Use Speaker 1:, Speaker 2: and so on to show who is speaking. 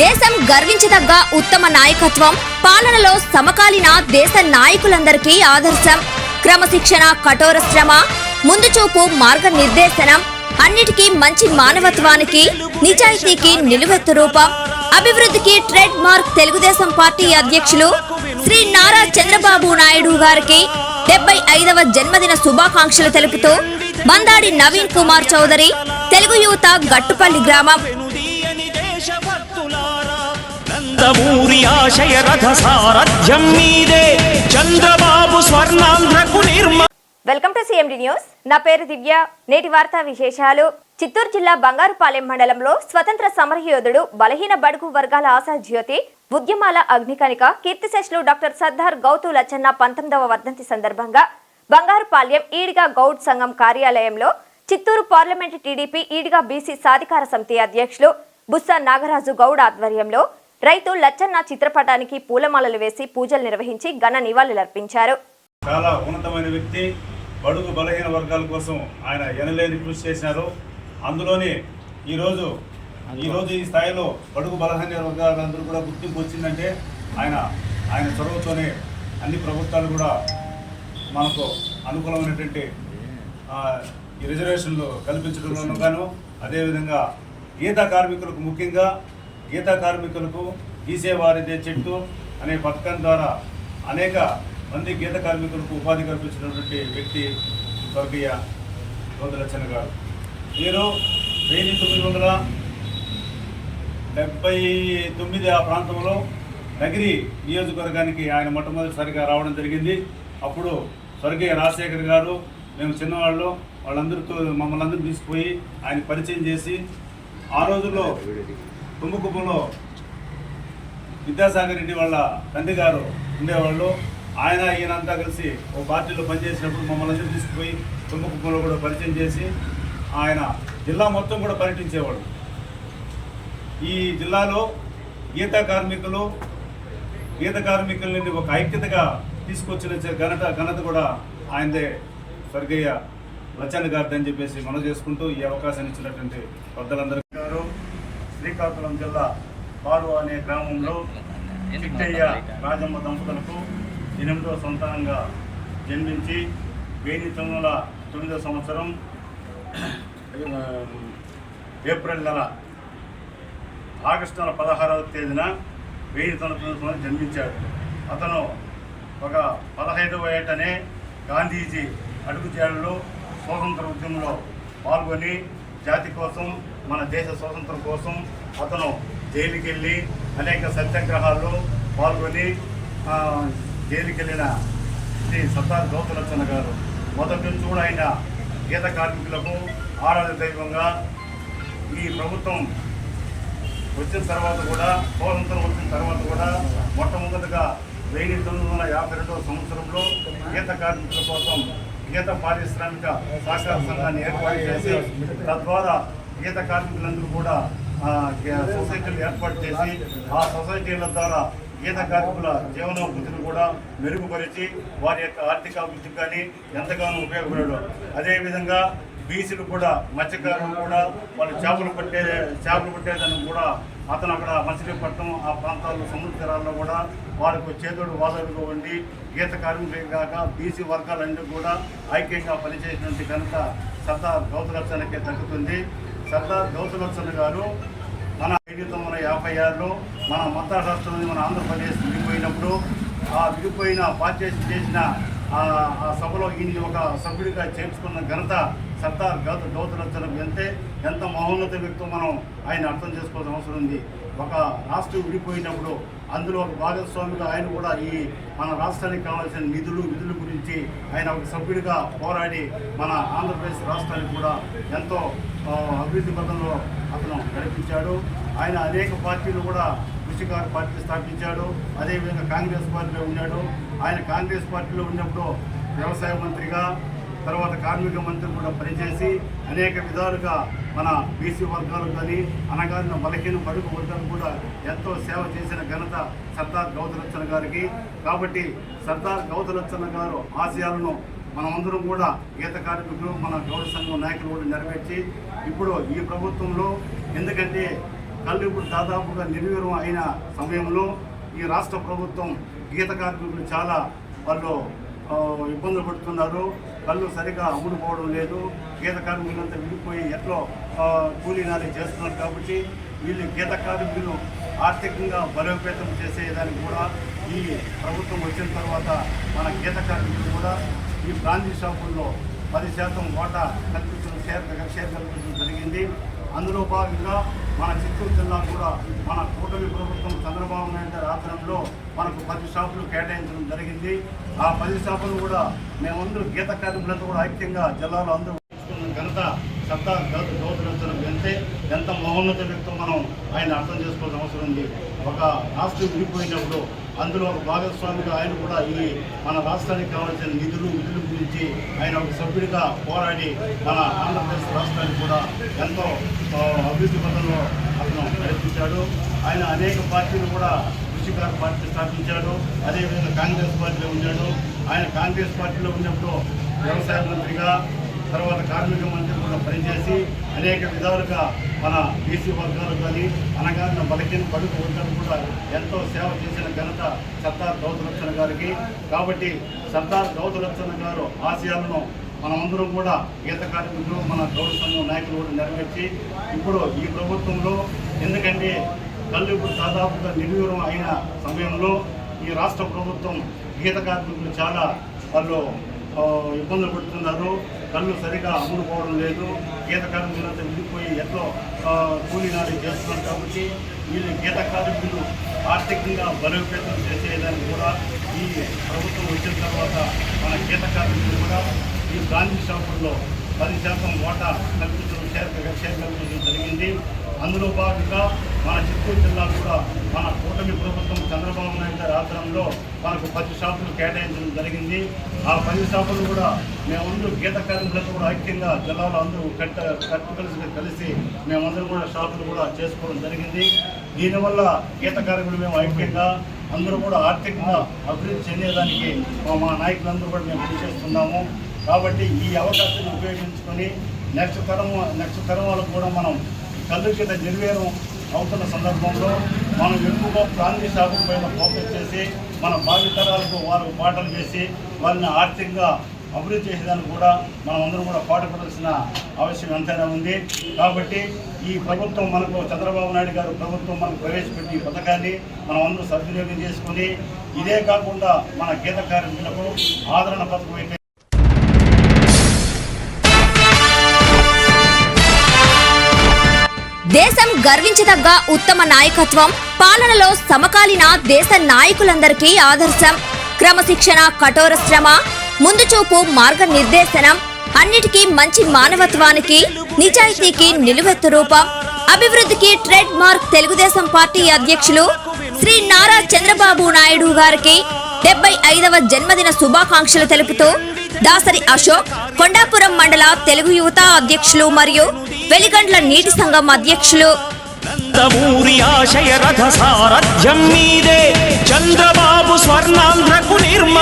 Speaker 1: దేశం గర్వించదగ్గ ఉత్తమ నాయకత్వం పాలనలో సమకాలీన దేశ నాయకులందరికీ ఆదర్శం. క్రమశిక్షణ కఠోర శ్రమ ముందుచూపు మార్గనిర్దేశనం అన్నిటికీ మంచి మానవత్వానికి నిజాయితీకి నిలువెత్తు రూపం. అభివృద్ధికి ట్రేడ్ మార్క్ తెలుగుదేశం పార్టీ అధ్యక్షులు శ్రీ నారా చంద్రబాబు నాయుడు గారికి డెబ్బై ఐదవ జన్మదిన శుభాకాంక్షలు తెలుపుతూ మందాడి నవీన్ కుమార్ చౌదరి తెలుగు యువత గట్టుపల్లి గ్రామం.
Speaker 2: నందమూరి ఆశయ రథ సారథ్యం మీదే చంద్రబాబు స్వర్ణాంధ్రకు నిర్మ
Speaker 1: వెల్కమ్ టు సిఎండి న్యూస్. నా పేరు దివ్య. నేటి వార్తా విశేషాలు. చిత్తూరు జిల్లా బంగారుపాలెం మండలంలో స్వతంత్ర సమరయోధుడు బలహీన బడుగు వర్గాల ఆశా జ్యోతి ఉద్యమాల అగ్నికణిక కీర్తిశేషులు డాక్టర్ సర్దార్ గౌతు లచ్చన్న పంతొమ్మిదవ వర్ధంతి సందర్భంగా బంగారుపాలెం ఈడిగా గౌడ్ సంఘం కార్యాలయంలో Chittoor parliament TDP Ediga BC సాధికార సమితి అధ్యక్షులు బుస్స నాగరాజు గౌడ్ ఆధ్వర్యంలో రైతు లచ్చన్న చిత్రపటానికి పూలమాలలు వేసి పూజలు నిర్వహించి ఘన నివాళులర్పించారు
Speaker 3: చాలా ఉన్నతమైన వ్యక్తి బడుగు బలహీన వర్గాల కోసం ఆయన ఎనలేని కృషి చేశారు. అందులోనే ఈరోజు ఈరోజు ఈ స్థాయిలో బడుగు బలహీన వర్గాలందరూ కూడా గుర్తింపు వచ్చిందంటే ఆయన ఆయన చొరవతోనే అన్ని ప్రభుత్వాలు కూడా మనకు అనుకూలమైనటువంటి ఈ రిజర్వేషన్లు కల్పించడంలోనూ గాను అదేవిధంగా ఈత కార్మికులకు ముఖ్యంగా గీత కార్మికులకు గీసేవారిదే చెట్టు అనే పథకం ద్వారా అనేక మంది గీత కార్మికులకు ఉపాధి కల్పించినటువంటి వ్యక్తి స్వర్గీయ గోదలచ్చన్న గారు వీరు వెయ్యి తొమ్మిది వందల డెబ్బై తొమ్మిది ఆ ప్రాంతంలో నగిరి నియోజకవర్గానికి ఆయన మొట్టమొదటిసారిగా రావడం జరిగింది. అప్పుడు స్వర్గీయ రాజశేఖర్ గారు మేము చిన్నవాళ్ళు వాళ్ళందరితో మమ్మల్ని అందరూ తీసుకుపోయి ఆయన పరిచయం చేసి ఆ రోజుల్లో తుమ్ముకుప్పంలో విద్యాసాగర్ రెడ్డి వాళ్ళ తండ్రి గారు ఉండేవాళ్ళు. ఆయన ఈయనంతా కలిసి ఓ పార్టీలో పనిచేసినప్పుడు మమ్మల్ని అందరూ తీసుకుపోయి తుమ్మకుప్పంలో కూడా పరిచయం చేసి ఆయన జిల్లా మొత్తం కూడా పర్యటించేవాడు ఈ జిల్లాలో గీత కార్మికులు గీత కార్మికుల నుండి ఒక ఐక్యతగా తీసుకొచ్చిన ఘనత ఘనత కూడా ఆయనదే. స్వర్గీయ లచ్చన్ గారిదని చెప్పేసి మనం చేసుకుంటూ ఈ అవకాశాన్ని ఇచ్చినటువంటి పెద్దలందరూ శ్రీకాకుళం జిల్లా పాడు అనే గ్రామంలో చిట్టయ్య రాజమ్మ దంపతులకు ఎనిమిదవ సంతానంగా జన్మించి వెయ్యి తొమ్మిది వందల తొమ్మిదవ సంవత్సరం ఏప్రిల్ నెల ఆగస్టు నెల పదహారవ తేదీన వెయ్యి తొమ్మిది జన్మించాడు. అతను ఒక పదహైదవ ఏటనే గాంధీజీ అడుగుజాడలో స్వాతంత్ర ఉద్యమంలో పాల్గొని జాతి కోసం మన దేశ స్వాతంత్రం కోసం అతను జైలుకి వెళ్ళి అనేక సత్యాగ్రహాల్లో పాల్గొని జైలుకి వెళ్ళిన శ్రీ సర్దార్ గౌతలచ్చన్న గారు. మొదటి నుంచి కూడా ఆయన గీత కార్మికులకు ఆరాధ దైవంగా ఈ ప్రభుత్వం వచ్చిన తర్వాత కూడా స్వాతంత్రం వచ్చిన తర్వాత కూడా మొట్టమొదటిగా వెయ్యి తొమ్మిది వందల యాభై రెండవ సంవత్సరంలో గీత కార్మికుల కోసం గీత పారిశ్రామిక సహకార సంఘాన్ని ఏర్పాటు చేసి తద్వారా గీత కార్మికులందరూ కూడా సొసైటీలు ఏర్పాటు చేసి ఆ సొసైటీల ద్వారా గీత కార్మికుల జీవనోభృతిని కూడా మెరుగుపరిచి వారి యొక్క ఆర్థిక అభివృద్ధికి కానీ ఎంతగానో ఉపయోగపడడం. అదేవిధంగా బీసీలు కూడా మత్స్యకారులు కూడా వాళ్ళు చేపలు పట్టే చేపలు పట్టేదాన్ని కూడా అతను అక్కడ మచిలీపట్నం ఆ ప్రాంతాల్లో సముద్ర తీరాల్లో కూడా వారికి చేతుడు వాదోడుగా ఉండి గీత కార్మికులే కాక బీసీ వర్గాలన్నీ కూడా ఐక్యంగా పనిచేసినటువంటి ఘనత సర్దార్ గౌతలక్షణకే తగ్గుతుంది సర్దార్ గౌతలక్షణ గారు మన ఐదు తొమ్మిది వందల యాభై ఆరులో మన మత రాష్ట్రం మన ఆంధ్రప్రదేశ్ విడిపోయినప్పుడు ఆ విడిపోయిన పార్టీ చేసిన ఆ ఆ సభలో ఈయన ఒక సభ్యుడిగా చేర్చుకున్న ఘనత సర్దార్ గౌత గౌతరచనం ఎంతే ఎంత మహోన్నత వ్యక్తం మనం ఆయన అర్థం చేసుకోవాల్సిన అవసరం ఉంది. ఒక రాష్ట్రం విడిపోయినప్పుడు అందులో ఒక భాగస్వామిగా ఆయన కూడా ఈ మన రాష్ట్రానికి కావాల్సిన నిధులు విధుల గురించి ఆయన ఒక సభ్యుడిగా పోరాడి మన ఆంధ్రప్రదేశ్ రాష్ట్రానికి కూడా ఎంతో అభివృద్ధి పథంలో అతను నడిపించాడు. ఆయన అనేక పార్టీలు కూడా కృషికారు పార్టీ స్థాపించాడు. అదేవిధంగా కాంగ్రెస్ పార్టీలో ఉన్నాడు. ఆయన కాంగ్రెస్ పార్టీలో ఉన్నప్పుడు వ్యవసాయ మంత్రిగా తర్వాత కార్మిక మంత్రి కూడా పనిచేసి అనేక విధాలుగా మన బీసీ వర్గాలకు కానీ అనగారిన బలహీన బడుగు వర్గాలు కూడా ఎంతో సేవ చేసిన ఘనత సర్దార్ గౌతలచ్చన్న గారికి. కాబట్టి సర్దార్ గౌతలచ్చన్న గారు ఆశయాలను మనమందరం కూడా గీత కార్మికులు మన గౌరవ సంఘం నాయకులు కూడా నెరవేర్చి ఇప్పుడు ఈ ప్రభుత్వంలో ఎందుకంటే కళ్ళు ఇప్పుడు దాదాపుగా నిర్వీర్యం అయిన సమయంలో ఈ రాష్ట్ర ప్రభుత్వం గీత కార్మికులు చాలా వాళ్ళు ఇబ్బందులు పడుతున్నారు. కళ్ళు సరిగా అమ్ముడుపోవడం లేదు. గీత కార్మికులంతా విడిపోయి ఎట్లో కూలీనాలు చేస్తున్నారు కాబట్టి వీళ్ళు గీత కార్మికులు ఆర్థికంగా బలోపేతం చేసేదానికి కూడా ఈ ప్రభుత్వం వచ్చిన తర్వాత మన గీత కార్మికులు కూడా ఈ బ్రాంచీ షాపుల్లో పది శాతం వాటా కల్పించడం షేర్ షేర్ కల్పించడం జరిగింది. అందులో భాగంగా మన చిత్తూరు జిల్లా కూడా మన కూటమి ప్రభుత్వం చంద్రబాబు నాయుడు గారి ఆధ్వర్యంలో మనకు పది షాపులు కేటాయించడం జరిగింది. ఆ పది షాపులు కూడా మేమందరూ గీత కార్మికులతో కూడా ఐక్యంగా జిల్లాలో అందరూ ఘనత సత్తా గౌరవించడం ఎంతే ఎంత మహోన్నత వ్యక్తం మనం ఆయన అర్థం చేసుకోవాల్సిన అవసరం ఉంది. ఒక రాష్ట్రం విడిపోయినప్పుడు అందులో ఒక భాగస్వామిగా ఆయన కూడా ఈ మన రాష్ట్రానికి కావాల్సిన నిధులు నిధుల గురించి ఆయన ఒక సభ్యుడిగా పోరాడి మన ఆంధ్రప్రదేశ్ రాష్ట్రానికి కూడా ఎంతో అభివృద్ధి పథంలో అతను ప్రయత్నించాడు. ఆయన అనేక పార్టీలు కూడా కృషికార పార్టీ స్థాపించాడు. అదేవిధంగా కాంగ్రెస్ పార్టీలో ఉన్నాడు. ఆయన కాంగ్రెస్ పార్టీలో ఉన్నప్పుడు వ్యవసాయ మంత్రిగా తర్వాత కార్మిక మంత్రి కూడా పనిచేసి అనేక విధాలుగా మన బీసీ వర్గాలు కానీ అనగానే బలహీన పడుకు వర్గాలు కూడా ఎంతో సేవ చేసిన ఘనత సర్దార్ గౌతలక్షణ గారికి. కాబట్టి సర్దార్ గౌతలక్షణ గారు ఆశయాలను మనమందరం కూడా గీత కార్మికులు మన గౌరవ సంఘం నాయకులు కూడా నెరవేర్చి ఇప్పుడు ఈ ప్రభుత్వంలో ఎందుకంటే కళ్ళు ఇప్పుడు దాదాపుగా నిర్వీరం అయిన సమయంలో ఈ రాష్ట్ర ప్రభుత్వం గీత కార్మికులు చాలా వాళ్ళు ఇబ్బందులు పడుతున్నారు. కళ్ళు సరిగా అమ్ముడుపోవడం లేదు. గీత కార్మికులంతా విడిపోయి ఎట్లో కూలీనాలు చేస్తున్నారు కాబట్టి వీళ్ళు గీత కార్మికులు ఆర్థికంగా బలోపేతం చేసేదానికి కూడా ఈ ప్రభుత్వం వచ్చిన తర్వాత మన గీత కార్మికులు కూడా ఈ గాంధీ షాపుల్లో పది శాతం ఓటా కల్పించడం షేర్ షేర్ కల్పించడం జరిగింది. అందులో భాగంగా మన చిత్తూరు జిల్లా కూడా మన కూటమి ప్రభుత్వం చంద్రబాబు నాయుడు గారి ఆధ్వర్యంలో మనకు పది షాపులు కేటాయించడం జరిగింది. ఆ పది షాపులు కూడా మేమందరూ గీత కార్మికులతో కూడా ఐక్యంగా జిల్లాలో అందరూ కట్ట కట్టు కలిసి కలిసి మేమందరం కూడా షాపులు కూడా చేసుకోవడం జరిగింది. దీనివల్ల గీత కార్మికులు మేము ఐక్యంగా అందరూ కూడా ఆర్థికంగా అభివృద్ధి చెందేదానికి మా మా నాయకులందరూ కూడా మేము కృషి చేస్తున్నాము. కాబట్టి ఈ అవకాశాన్ని ఉపయోగించుకొని నెక్స్ట్ తరం నెక్స్ట్ తరం వాళ్ళకు కూడా మనం కళ్ళు కింద అవుతున్న సందర్భంలో మనం ఎక్కువగా ప్రాంతీయ శాఖల పైన ఫోకస్ చేసి మన భావితరాలకు వారు పాటలు చేసి వారిని ఆర్థికంగా అభివృద్ధి చేసేదానికి కూడా మనం అందరం కూడా పాటుపడాల్సిన అవసరం ఎంతైనా ఉంది. కాబట్టి ఈ ప్రభుత్వం మనకు చంద్రబాబు నాయుడు గారు ప్రభుత్వం మనకు ప్రవేశపెట్టి ఈ పథకాన్ని మనం అందరూ సద్వినియోగం చేసుకుని ఇదే కాకుండా మన గీత కార్మికులకు ఆదరణ పథకం
Speaker 1: దేశం గర్వించదగ్గ ఉత్తమ నాయకత్వం. పాలనలో సమకాలీన దేశ నాయకులందరికీ ఆదర్శం. క్రమశిక్షణ కఠోర శ్రమ ముందుచూపు మార్గ మార్గనిర్దేశనం అన్నిటికీ మంచి మానవత్వానికి నిజాయితీకి నిలువెత్తు రూపం. అభివృద్ధికి ట్రేడ్ మార్క్ తెలుగుదేశం పార్టీ అధ్యక్షులు శ్రీ నారా చంద్రబాబు నాయుడు గారికి డెబ్బై ఐదవ జన్మదిన శుభాకాంక్షలు తెలుపుతూ దాసరి అశోక్ కొండాపురం మండల తెలుగు యువత అధ్యక్షులు మరియు వెలిగండ్ల నీటి సంఘం అధ్యక్షులు.
Speaker 2: నందమూరి ఆశయ రథ సారథ్యం మీదే చంద్రబాబు స్వర్ణాంధ్రకు నిర్మ